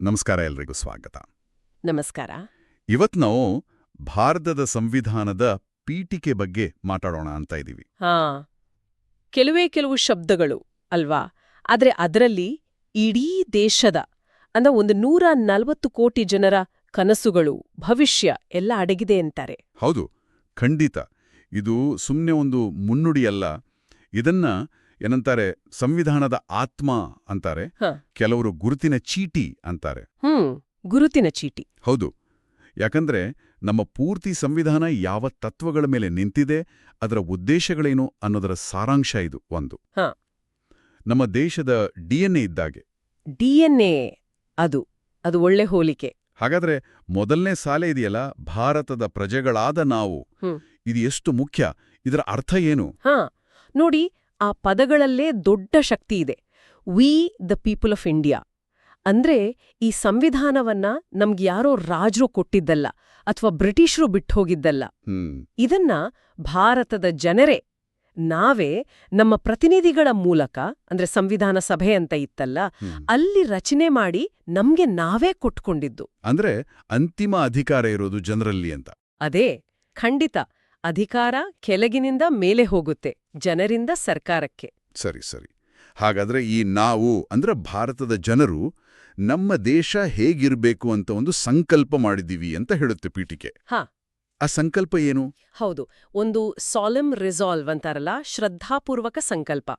ನಮಸ್ಕಾರ ಎಲ್ರಿಗೂ ಸ್ವಾಗತ. ನಮಸ್ಕಾರ. ಇವತ್ ನಾವು ಭಾರತದ ಸಂವಿಧಾನದ ಪೀಠಿಕೆ ಬಗ್ಗೆ ಮಾತಾಡೋಣ ಅಂತ ಇದ್ದೀವಿ ಹಾ ಕೆಲವೇ ಕೆಲವು ಶಬ್ದಗಳು ಅಲ್ವಾ? ಆದ್ರೆ ಅದರಲ್ಲಿ ಇಡೀ ದೇಶದ ಅಂದ ಒಂದು ನೂರ ನಲವತ್ತು ಕೋಟಿ ಜನರ ಕನಸುಗಳು ಭವಿಷ್ಯ ಎಲ್ಲ ಅಡಗಿದೆ ಅಂತಾರೆ. ಹೌದು ಖಂಡಿತ. ಇದು ಸುಮ್ಮನೆ ಒಂದು ಮುನ್ನುಡಿಯಲ್ಲ ಇದನ್ನ ಏನಂತಾರೆ? ಸಂವಿಧಾನದ ಆತ್ಮ ಅಂತಾರೆ. ಕೆಲವರು ಗುರುತಿನ ಚೀಟಿ ಅಂತಾರೆ. ಹ್ಮ್ ಗುರುತಿನ ಚೀಟಿ. ಹೌದು. ಯಾಕಂದ್ರೆ ನಮ್ಮ ಪೂರ್ತಿ ಸಂವಿಧಾನ ಯಾವ ತತ್ವಗಳ ಮೇಲೆ ನಿಂತಿದೆ ಅದರ ಉದ್ದೇಶಗಳೇನು ಅನ್ನೋದರ ಸಾರಾಂಶ ಇದು ಒಂದು. ನಮ್ಮ ದೇಶದ ಡಿಎನ್ಎ ಇದ್ದಾಗೆ. ಡಿಎನ್ಎ ಅದು ಅದು ಒಳ್ಳೆ ಹೋಲಿಕೆ. ಹಾಗಾದ್ರೆ ಮೊದಲನೇ ಸಾಲೆ ಇದೆಯಲ್ಲ ಭಾರತದ ಪ್ರಜೆಗಳಾದ ನಾವು. ಇದು ಎಷ್ಟು ಮುಖ್ಯ? ಇದರ ಅರ್ಥ ಏನು? ನೋಡಿ ಆ ಪದಗಳಲ್ಲೇ ದೊಡ್ಡ ಶಕ್ತಿ ಇದೆ. We the people of India ಅಂದ್ರೆ ಈ ಸಂವಿಧಾನವನ್ನ ನಮ್ಗೆ ಯಾರೋ ರಾಜರು ಕೊಟ್ಟಿದ್ದಲ್ಲ ಅಥವಾ ಬ್ರಿಟಿಷರು ಬಿಟ್ಟು ಹೋಗಿದ್ದಲ್ಲ ಇದನ್ನ ಭಾರತದ ಜನರೇ ನಾವೇ ನಮ್ಮ ಪ್ರತಿನಿಧಿಗಳ ಮೂಲಕ ಅಂದ್ರೆ ಸಂವಿಧಾನ ಸಭೆ ಅಂತ ಇತ್ತಲ್ಲ ಅಲ್ಲಿ ರಚನೆ ಮಾಡಿ ನಮ್ಗೆ ನಾವೇ ಕೊಟ್ಕೊಂಡಿದ್ದು. ಅಂದ್ರೆ ಅಂತಿಮ ಅಧಿಕಾರ ಇರೋದು ಜನರಲ್ಲಿ ಅಂತ. ಅದೇ ಖಂಡಿತ. ಅಧಿಕಾರ ಕೆಳಗಿನಿಂದ ಮೇಲೆ ಹೋಗುತ್ತೆ ಜನರಿಂದ ಸರ್ಕಾರಕ್ಕೆ. ಸರಿ ಸರಿ. ಹಾಗಾದ್ರೆ ಈ ನಾವು ಅಂದ್ರೆ ಭಾರತದ ಜನರು ನಮ್ಮ ದೇಶ ಹೇಗಿರಬೇಕು ಅಂತ ಒಂದು ಸಂಕಲ್ಪ ಮಾಡಿದೀವಿ ಅಂತ ಹೇಳುತ್ತೆ ಪೀಠಿಕೆ. ಹಾ. ಆ ಸಂಕಲ್ಪ ಏನು? ಹೌದು ಒಂದು ಸಾಲಮ್ ರಿಸಾಲ್ವ್ ಅಂತಾರಲ್ಲ ಶ್ರದ್ಧಾಪೂರ್ವಕ ಸಂಕಲ್ಪ.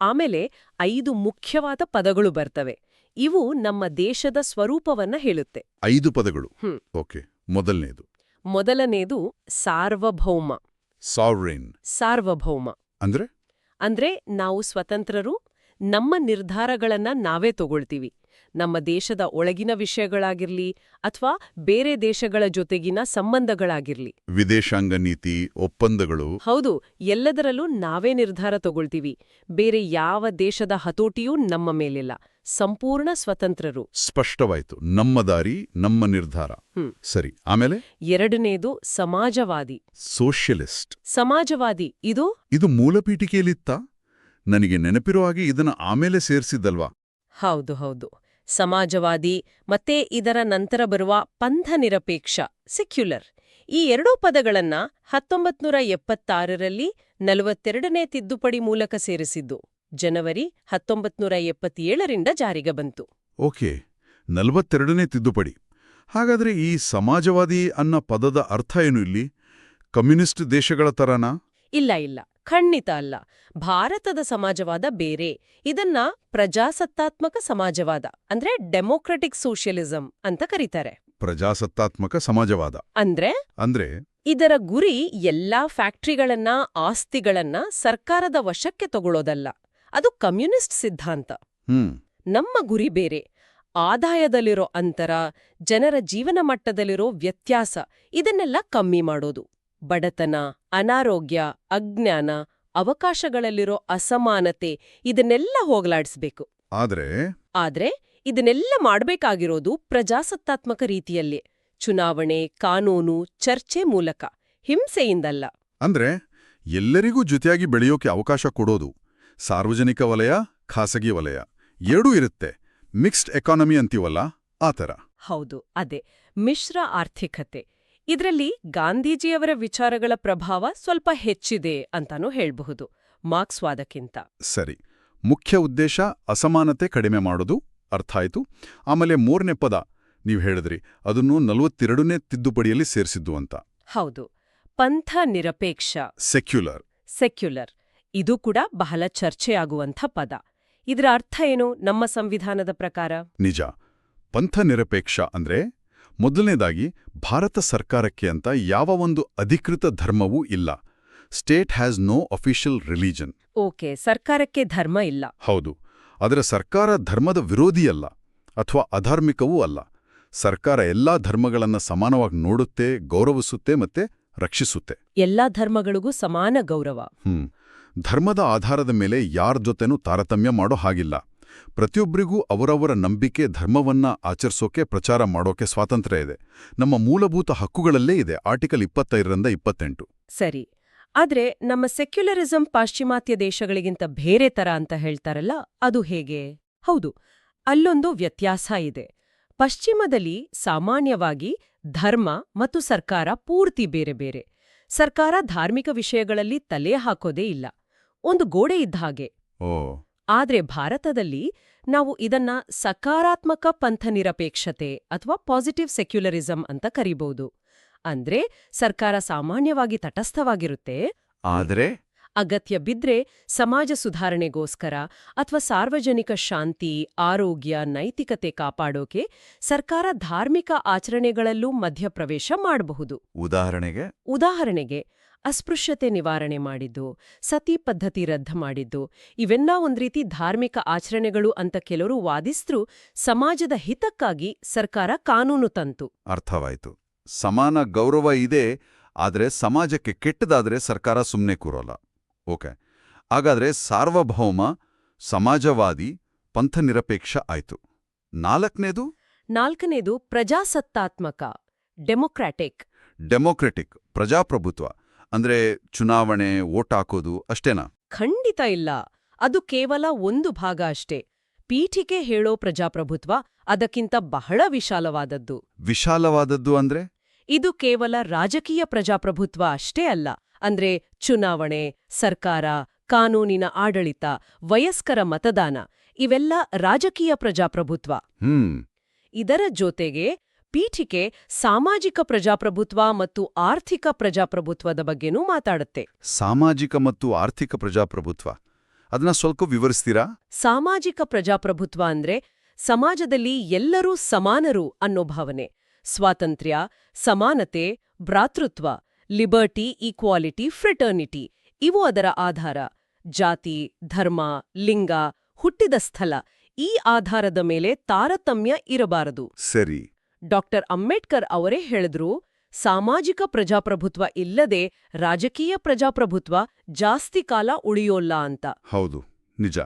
ಆಮೇಲೆ ಐದು ಮುಖ್ಯವಾದ ಪದಗಳು ಬರ್ತವೆ. ಇವು ನಮ್ಮ ದೇಶದ ಸ್ವರೂಪವನ್ನ ಹೇಳುತ್ತೆ. ಐದು ಪದಗಳು. ಓಕೆ ಮೊದಲನೇದು. ಮೊದಲನೇದು ಸಾರ್ವಭೌಮ. ಸಾವ್ರೇನ್ ಸಾರ್ವಭೌಮ. ಅಂದ್ರೆ? ಅಂದ್ರೆ ನಾವು ಸ್ವತಂತ್ರರು ನಮ್ಮ ನಿರ್ಧಾರಗಳನ್ನ ನಾವೇ ತಗೊಳ್ತೀವಿ. ನಮ್ಮ ದೇಶದ ಒಳಗಿನ ವಿಷಯಗಳಾಗಿರ್ಲಿ ಅಥವಾ ಬೇರೆ ದೇಶಗಳ ಜೊತೆಗಿನ ಸಂಬಂಧಗಳಾಗಿರ್ಲಿ. ವಿದೇಶಾಂಗ ನೀತಿ ಒಪ್ಪಂದಗಳು. ಹೌದು ಎಲ್ಲದರಲ್ಲೂ ನಾವೇ ನಿರ್ಧಾರ ತಗೊಳ್ತೀವಿ. ಬೇರೆ ಯಾವ ದೇಶದ ಹತೋಟಿಯೂ ನಮ್ಮ ಮೇಲಿಲ್ಲ. ಸಂಪೂರ್ಣ ಸ್ವತಂತ್ರರು. ಸ್ಪಷ್ಟವಾಯ್ತು. ನಮ್ಮ ದಾರಿ ನಮ್ಮ ನಿರ್ಧಾರ. ಹ್ಮ್. ಸರಿ ಆಮೇಲೆ? ಎರಡನೇದು ಸಮಾಜವಾದಿ. ಸೋಷಿಯಲಿಸ್ಟ್. ಸಮಾಜವಾದಿ. ಇದು? ಇದು ಮೂಲಪೀಠಿಕೆಯಲ್ಲಿತ್ತ? ನನಗೆ ನೆನಪಿರೋ ಹಾಗೆ ಇದನ್ನ ಆಮೇಲೆ ಸೇರಿಸಿದ್ದಲ್ವಾ? ಹೌದು ಹೌದು. ಸಮಾಜವಾದಿ ಮತ್ತೆ ಇದರ ನಂತರ ಬರುವ ಪಂಥ ನಿರಪೇಕ್ಷ ಸೆಕ್ಯುಲರ್ ಈ ಎರಡೂ ಪದಗಳನ್ನ ಹತ್ತೊಂಬತ್ನೂರ ಎಪ್ಪತ್ತಾರರಲ್ಲಿ ನಲವತ್ತೆರಡನೇ ತಿದ್ದುಪಡಿ ಮೂಲಕ ಸೇರಿಸಿದ್ದು ಜನವರಿ ಹತ್ತೊಂಬತ್ನೂರ ಎಪ್ಪತ್ತೇಳರಿಂದ ಜಾರಿಗೆ ಬಂತು. ಓಕೆ ನಲವತ್ತೆರಡನೇ ತಿದ್ದುಪಡಿ. ಹಾಗಾದ್ರೆ ಈ ಸಮಾಜವಾದಿ ಅನ್ನ ಪದದ ಅರ್ಥ ಏನು ಇಲ್ಲಿ? ಕಮ್ಯುನಿಸ್ಟ್ ದೇಶಗಳ ತರನಾ? ಇಲ್ಲ ಇಲ್ಲ. ಖಂಡಿತ ಅಲ್ಲ. ಭಾರತದ ಸಮಾಜವಾದ ಬೇರೆ. ಇದನ್ನ ಪ್ರಜಾಸತ್ತಾತ್ಮಕ ಸಮಾಜವಾದ ಅಂದ್ರೆ ಡೆಮೋಕ್ರೆಟಿಕ್ ಸೋಷಿಯಲಿಸಂ ಅಂತ ಕರೀತಾರೆ. ಪ್ರಜಾಸತ್ತಾತ್ಮಕ ಸಮಾಜವಾದ. ಅಂದ್ರೆ? ಅಂದ್ರೆ? ಇದರ ಗುರಿ ಎಲ್ಲಾ ಫ್ಯಾಕ್ಟ್ರಿಗಳನ್ನ ಆಸ್ತಿಗಳನ್ನ ಸರ್ಕಾರದ ವಶಕ್ಕೆ ತಗೊಳ್ಳೋದಲ್ಲ ಅದು ಕಮ್ಯುನಿಸ್ಟ್ ಸಿದ್ಧಾಂತ. ನಮ್ಮ ಗುರಿ ಬೇರೆ. ಆದಾಯದಲ್ಲಿರೋ ಅಂತರ ಜನರ ಜೀವನ ಮಟ್ಟದಲ್ಲಿರೋ ವ್ಯತ್ಯಾಸ ಇದನ್ನೆಲ್ಲ ಕಮ್ಮಿ ಮಾಡೋದು. ಬಡತನ ಅನಾರೋಗ್ಯ ಅಜ್ಞಾನ ಅವಕಾಶಗಳಲ್ಲಿರೋ ಅಸಮಾನತೆ ಇದನ್ನೆಲ್ಲ ಹೋಗಲಾಡಿಸ್ಬೇಕು. ಆದ್ರೆ? ಆದ್ರೆ ಇದನ್ನೆಲ್ಲ ಮಾಡಬೇಕಾಗಿರೋದು ಪ್ರಜಾಸತ್ತಾತ್ಮಕ ರೀತಿಯಲ್ಲಿ. ಚುನಾವಣೆ ಕಾನೂನು ಚರ್ಚೆ ಮೂಲಕ ಹಿಂಸೆಯಿಂದಲ್ಲ. ಅಂದ್ರೆ ಎಲ್ಲರಿಗೂ ಜೊತೆಯಾಗಿ ಬೆಳೆಯೋಕೆ ಅವಕಾಶ ಕೊಡೋದು ಸಾರ್ವಜನಿಕ ವಲಯ ಖಾಸಗಿ ವಲಯ ಎರಡೂ ಇರುತ್ತೆ. ಮಿಕ್ಸ್ಡ್ ಎಕಾನಮಿ ಅಂತೀವಲ್ಲ ಆತರ ಥರ. ಹೌದು ಅದೇ. ಮಿಶ್ರ ಆರ್ಥಿಕತೆ. ಇದರಲ್ಲಿ ಗಾಂಧೀಜಿಯವರ ವಿಚಾರಗಳ ಪ್ರಭಾವ ಸ್ವಲ್ಪ ಹೆಚ್ಚಿದೆ ಅಂತಾನೂ ಹೇಳಬಹುದು. ಮಾರ್ಕ್ಸ್ವಾದಕ್ಕಿಂತ ಸರಿ. ಮುಖ್ಯ ಉದ್ದೇಶ ಅಸಮಾನತೆ ಕಡಿಮೆ ಮಾಡೋದು. ಅರ್ಥ ಆಯಿತು. ಆಮೇಲೆ ಮೂರನೇ ಪದ ನೀವು ಹೇಳಿದ್ರಿ. ಅದನ್ನು ನಲವತ್ತೆರಡನೇ ತಿದ್ದುಪಡಿಯಲ್ಲಿ ಸೇರಿಸಿದ್ದು ಅಂತ. ಹೌದು. ಪಂಥ ನಿರಪೇಕ್ಷ. ಸೆಕ್ಯುಲರ್ ಸೆಕ್ಯುಲರ್ ಇದು ಕೂಡ ಬಹಳ ಚರ್ಚೆಯಾಗುವಂಥ ಪದ. ಇದರ ಅರ್ಥ ಏನು ನಮ್ಮ ಸಂವಿಧಾನದ ಪ್ರಕಾರ? ನಿಜ. ಪಂಥ ನಿರಪೇಕ್ಷ ಅಂದ್ರೆ ಮೊದಲನೇದಾಗಿ ಭಾರತ ಸರ್ಕಾರಕ್ಕೆ ಅಂತ ಯಾವ ಒಂದು ಅಧಿಕೃತ ಧರ್ಮವೂ ಇಲ್ಲ. State has no official religion okay ಸರ್ಕಾರಕ್ಕೆ ಧರ್ಮ ಇಲ್ಲ. ಹೌದು. ಅದರ ಸರ್ಕಾರ ಧರ್ಮದ ವಿರೋಧಿಯಲ್ಲ ಅಥವಾ ಅಧಾರ್ಮಿಕವೂ ಅಲ್ಲ. ಸರ್ಕಾರ ಎಲ್ಲಾ ಧರ್ಮಗಳನ್ನ ಸಮಾನವಾಗಿ ನೋಡುತ್ತೆ ಗೌರವಿಸುತ್ತೆ ಮತ್ತೆ ರಕ್ಷಿಸುತ್ತೆ. ಎಲ್ಲಾ ಧರ್ಮಗಳಿಗೂ ಸಮಾನ ಗೌರವ. ಹ್ಮ್. ಧರ್ಮದ ಆಧಾರದ ಮೇಲೆ ಯಾರ ಜೊತೆನೂ ತಾರತಮ್ಯ ಮಾಡೋ ಹಾಗಿಲ್ಲ. ಪ್ರತಿಯೊಬ್ಬರಿಗೂ ಅವರವರ ನಂಬಿಕೆ ಧರ್ಮವನ್ನ ಆಚರಿಸೋಕೆ ಪ್ರಚಾರ ಮಾಡೋಕೆ ಸ್ವಾತಂತ್ರ್ಯ ಇದೆ. ನಮ್ಮ ಮೂಲಭೂತ ಹಕ್ಕುಗಳಲ್ಲೇ ಇದೆ. ಆರ್ಟಿಕಲ್ ಇಪ್ಪತ್ತೈದರಿಂದ ಇಪ್ಪತ್ತೆಂಟು. ಸರಿ. ಆದ್ರೆ ನಮ್ಮ ಸೆಕ್ಯುಲರಿಸಂ ಪಾಶ್ಚಿಮಾತ್ಯ ದೇಶಗಳಿಗಿಂತ ಬೇರೆ ತರ ಅಂತ ಹೇಳ್ತಾರಲ್ಲ ಅದು ಹೇಗೆ? ಹೌದು ಅಲ್ಲೊಂದು ವ್ಯತ್ಯಾಸ ಇದೆ. ಪಶ್ಚಿಮದಲ್ಲಿ ಸಾಮಾನ್ಯವಾಗಿ ಧರ್ಮ ಮತ್ತು ಸರ್ಕಾರ ಪೂರ್ತಿ ಬೇರೆ ಬೇರೆ. ಸರ್ಕಾರ ಧಾರ್ಮಿಕ ವಿಷಯಗಳಲ್ಲಿ ತಲೆ ಹಾಕೋದೇ ಇಲ್ಲ. ಒಂದು ಗೋಡೆ ಇದ್ದ ಹಾಗೆ. ಓ. ಆದ್ರೆ ಭಾರತದಲ್ಲಿ ನಾವು ಇದನ್ನ ಸಕಾರಾತ್ಮಕ ಪಂಥನಿರಪೇಕ್ಷತೆ ಅಥವಾ ಪಾಸಿಟಿವ್ ಸೆಕ್ಯುಲರಿಸಂ ಅಂತ ಕರಿಬಹುದು ಅಂದ್ರೆ ಸರ್ಕಾರ ಸಾಮಾನ್ಯವಾಗಿ ತಟಸ್ಥವಾಗಿರುತ್ತೆ. ಆದರೆ ಅಗತ್ಯ ಬಿದ್ರೆ ಸಮಾಜ ಸುಧಾರಣೆಗೋಸ್ಕರ ಅಥವಾ ಸಾರ್ವಜನಿಕ ಶಾಂತಿ ಆರೋಗ್ಯ ನೈತಿಕತೆ ಕಾಪಾಡೋಕೆ ಸರ್ಕಾರ ಧಾರ್ಮಿಕ ಆಚರಣೆಗಳಲ್ಲೂ ಮಧ್ಯಪ್ರವೇಶ ಮಾಡಬಹುದು. ಉದಾಹರಣೆಗೆ? ಉದಾಹರಣೆಗೆ ಅಸ್ಪೃಶ್ಯತೆ ನಿವಾರಣೆ ಮಾಡಿದ್ದು ಸತಿ ಪದ್ಧತಿ ರದ್ದ ಮಾಡಿದ್ದು ಇವೆಲ್ಲ ಒಂದ್ ರೀತಿ ಧಾರ್ಮಿಕ ಆಚರಣೆಗಳು ಅಂತ ಕೆಲವರು ವಾದಿಸ್ತ್ರೂ ಸಮಾಜದ ಹಿತಕ್ಕಾಗಿ ಸರ್ಕಾರ ಕಾನೂನು ತಂತು. ಅರ್ಥವಾಯಿತು. ಸಮಾನ ಗೌರವ ಇದೆ ಆದರೆ ಸಮಾಜಕ್ಕೆ ಕೆಟ್ಟದಾದರೆ ಸರ್ಕಾರ ಸುಮ್ಮನೆ ಕೂರೋಲ್ಲ. ಓಕೆ. ಹಾಗಾದರೆ ಸಾರ್ವಭೌಮ ಸಮಾಜವಾದಿ ಪಂಥನಿರಪೇಕ್ಷ ಆಯಿತು. ನಾಲ್ಕನೇದು? ನಾಲ್ಕನೇದು ಪ್ರಜಾಸತ್ತಾತ್ಮಕ ಡೆಮೊಕ್ರಾಟಿಕ್. ಡೆಮೊಕ್ರೆಟಿಕ್ ಪ್ರಜಾಪ್ರಭುತ್ವ. ಅಂದ್ರೆ ಚುನಾವಣೆ ವೋಟ್ ಹಾಕೋದು ಅಷ್ಟೇನಾ? ಖಂಡಿತ ಇಲ್ಲ. ಅದು ಕೇವಲ ಒಂದು ಭಾಗ ಅಷ್ಟೇ. ಪೀಠಿಕೆ ಹೇಳೋ ಪ್ರಜಾಪ್ರಭುತ್ವ ಅದಕ್ಕಿಂತ ಬಹಳ ವಿಶಾಲವಾದದ್ದು. ವಿಶಾಲವಾದದ್ದು ಅಂದ್ರೆ? ಇದು ಕೇವಲ ರಾಜಕೀಯ ಪ್ರಜಾಪ್ರಭುತ್ವ ಅಷ್ಟೇ ಅಲ್ಲ. ಅಂದ್ರೆ ಚುನಾವಣೆ ಸರ್ಕಾರ ಕಾನೂನಿನ ಆಡಳಿತ ವಯಸ್ಕರ ಮತದಾನ ಇವೆಲ್ಲ ರಾಜಕೀಯ ಪ್ರಜಾಪ್ರಭುತ್ವ. ಹ್ಮ್. ಇದರ ಜೊತೆಗೆ ಪೀಠಿಕೆ ಸಾಮಾಜಿಕ ಪ್ರಜಾಪ್ರಭುತ್ವ ಮತ್ತು ಆರ್ಥಿಕ ಪ್ರಜಾಪ್ರಭುತ್ವದ ಬಗ್ಗೆನೂ ಮಾತಾಡುತ್ತೆ. ಸಾಮಾಜಿಕ ಮತ್ತು ಆರ್ಥಿಕ ಪ್ರಜಾಪ್ರಭುತ್ವ. ಅದನ್ನ ಸ್ವಲ್ಪ ವಿವರಿಸ್ತೀರಾ? ಸಾಮಾಜಿಕ ಪ್ರಜಾಪ್ರಭುತ್ವ ಅಂದ್ರೆ ಸಮಾಜದಲ್ಲಿ ಎಲ್ಲರೂ ಸಮಾನರು ಅನ್ನೋ ಭಾವನೆ. ಸ್ವಾತಂತ್ರ್ಯ ಸಮಾನತೆ ಭ್ರಾತೃತ್ವ ಲಿಬರ್ಟಿ ಈಕ್ವಾಲಿಟಿ ಫ್ರೆಟರ್ನಿಟಿ ಇವು ಅದರ ಆಧಾರ. ಜಾತಿ ಧರ್ಮ ಲಿಂಗ ಹುಟ್ಟಿದ ಸ್ಥಳ ಈ ಆಧಾರದ ಮೇಲೆ ತಾರತಮ್ಯ ಇರಬಾರದು. ಸರಿ. ಡಾಕ್ಟರ್ ಅಂಬೇಡ್ಕರ್ ಅವರೇ ಹೇಳಿದ್ರು ಸಾಮಾಜಿಕ ಪ್ರಜಾಪ್ರಭುತ್ವ ಇಲ್ಲದೆ ರಾಜಕೀಯ ಪ್ರಜಾಪ್ರಭುತ್ವ ಜಾಸ್ತಿ ಕಾಲ ಉಳಿಯೋಲ್ಲ ಅಂತ. ಹೌದು ನಿಜ.